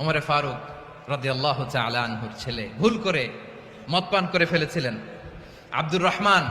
ওমরে ফারুক রদি আল্লাহ আনহুর ছেলে ভুল করে মদ পান করে ফেলেছিলেন। আব্দুর রহমান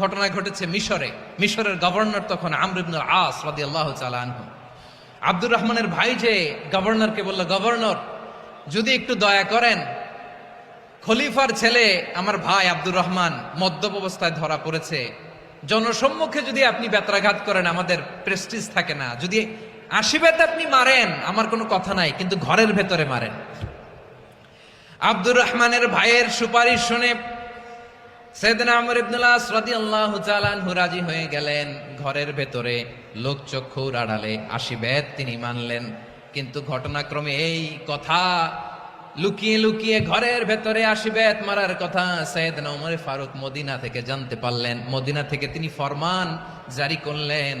ঘটনা ঘটেছে মিশরে। মিশরের গভর্নর তখন আমর ইবনুল আস রদি আল্লাহ আনহু। আব্দুর রহমানের ভাই যে গভর্নরকে বলল, গভর্নর, যদি একটু দয়া করেন, খলিফার ছেলে আমার ভাই আব্দুর রহমান মদ্যপ অবস্থায় ধরা পড়েছে। জনসম্মুখে যদি আপনি বেত্রাঘাত করেন, আমাদের প্রেস্টিজ থাকে না। যদি আশীর্বাদ আপনি মারেন, আমার কোনো কথা নাই, কিন্তু ঘরের ভেতরে মারেন। আব্দুর রহমানের ভাইয়ের সুপারিশ শুনে সৈয়দনা আমর ইবনুল আস রাদিয়াল্লাহু তাআলা রাজি হয়ে গেলেন, ঘরের ভেতরে লোক চক্ষুর আড়ালে আশীর্বাদ তিনি মানলেন, কিন্তু ঘটনাক্রমে এই কথা লুকিয়ে লুকিয়ে ঘরের ভেতরে আশীর্বাদ মারার কথা সৈয়দনা ওমর ফারুক মদিনা থেকে জানতে পারলেন। মদিনা থেকে তিনি ফরমান জারি করলেন,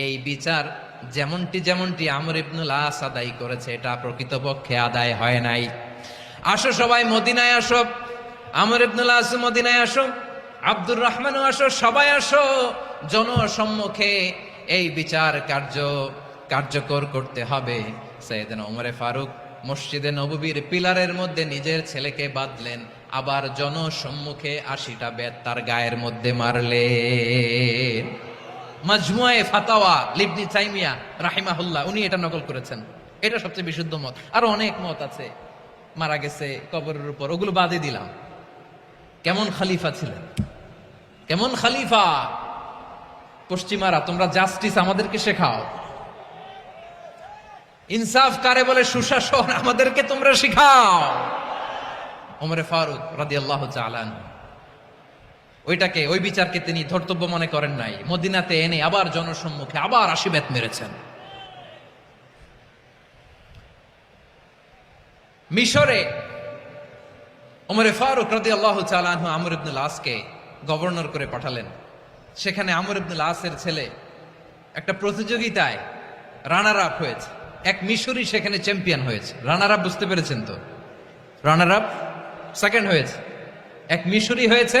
এই বিচার যেমনটি যেমনটি আমর ইবনুল আস আদায় করেছে, এটা প্রকৃতপক্ষে আদায় হয় নাই। আসো সবাই, মদিনায় আসো। আমর ইবনুল আস মদিনায় আসো। আব্দুর রহমানও আসো, সবাই আসো। জনসম্মুখে এই বিচার কার্য, কার্যকর করতে হবে। সৈয়দিন ওমরে ফারুক মসজিদে নববীর পিলারের মধ্যে নিজের ছেলেকে বাঁধলেন, আবার জনসম্মুখে আশিটা বেত তার গায়ের মধ্যে মারলেন। মাজমুয়ায়ে ফাতাওয়া লিবনি তাইমিয়া রাহিমাহুল্লাহ, উনি এটা নকল করেছেন। এটা সবচেয়ে বিশুদ্ধ মত। আরও অনেক মত আছে। মারা গেছে, কবরের উপর। ওগুলো বাদে দিলাম। কেমন খালিফা ছিলেন? কেমন খালিফা? পশ্চিমারা, তোমরা জাস্টিস আমাদেরকে শেখাও। ইনসাফ কারে বলে? সুশাসন আমাদেরকে তোমরা শিখাও। ওমরে ফারুক রাদিয়াল্লাহু চালান ওইটাকে, ওই বিচারকে তিনি ধর্তব্য মনে করেন নাই। মদিনাতে এনে আবার জনসম্মুখে আবার আশীর্বাদ মেরেছেন। মিশরে ওমরে ফারুক রাদি আল্লাহ চালানহু আমর ইবনুল আসকে গভর্নর করে পাঠালেন। সেখানে আমর ইবনুল আসের ছেলে একটা প্রতিযোগিতায় রানার আপ হয়েছে। এক মিশরি সেখানে চ্যাম্পিয়ন হয়েছে। রানার আপ বুঝতে পেরেছেন তো? রানার আপ সেকেন্ড হয়েছে। এক মিশরি হয়েছে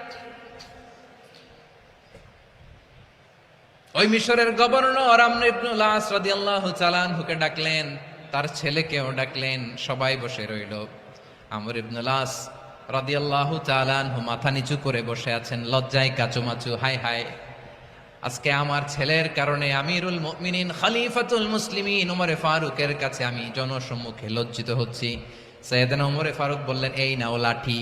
ওই মিশরের গভর্নর আমর ইবনুল আস রাদিয়াল্লাহু চালানহুকে ডাকলেন, তার ছেলেকেও ডাকলেন, সবাই বসে রইল। আমর ইবনুল আস রাদিয়াল্লাহু চালানহু মাথা নিচু করে বসে আছেন, লজ্জায় কাচুমাচু হাই হাই আজকে আমার ছেলের কারণে আমিরুল মুমিনিন, খলিফাতুল মুসলিমিন উমরে ফারুকের কাছে আমি জনসম্মুখে লজ্জিত হচ্ছি। সৈয়দনা উমরে ফারুক বললেন, এই নাও লাঠি।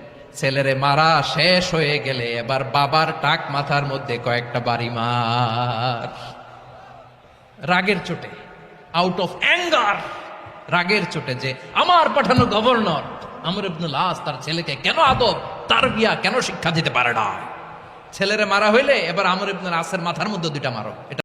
ছেলেরে মারা শেষ হয়ে গেলে এবার বাবার টাক মাথার মধ্যে কয়েকটা বাড়ি মার। রাগের চোটে আউট অফ অ্যাঙ্গার রাগের চোটে যে, আমার পাঠানো গভর্নর আমর ইবনুল আস তার ছেলেকে কেন আদব, তার বিয়া কেন শিক্ষা দিতে পারে না? ছেলেরে মারা হইলে এবার আমর ইবনুল আসের মাথার মধ্যে দুইটা মারো।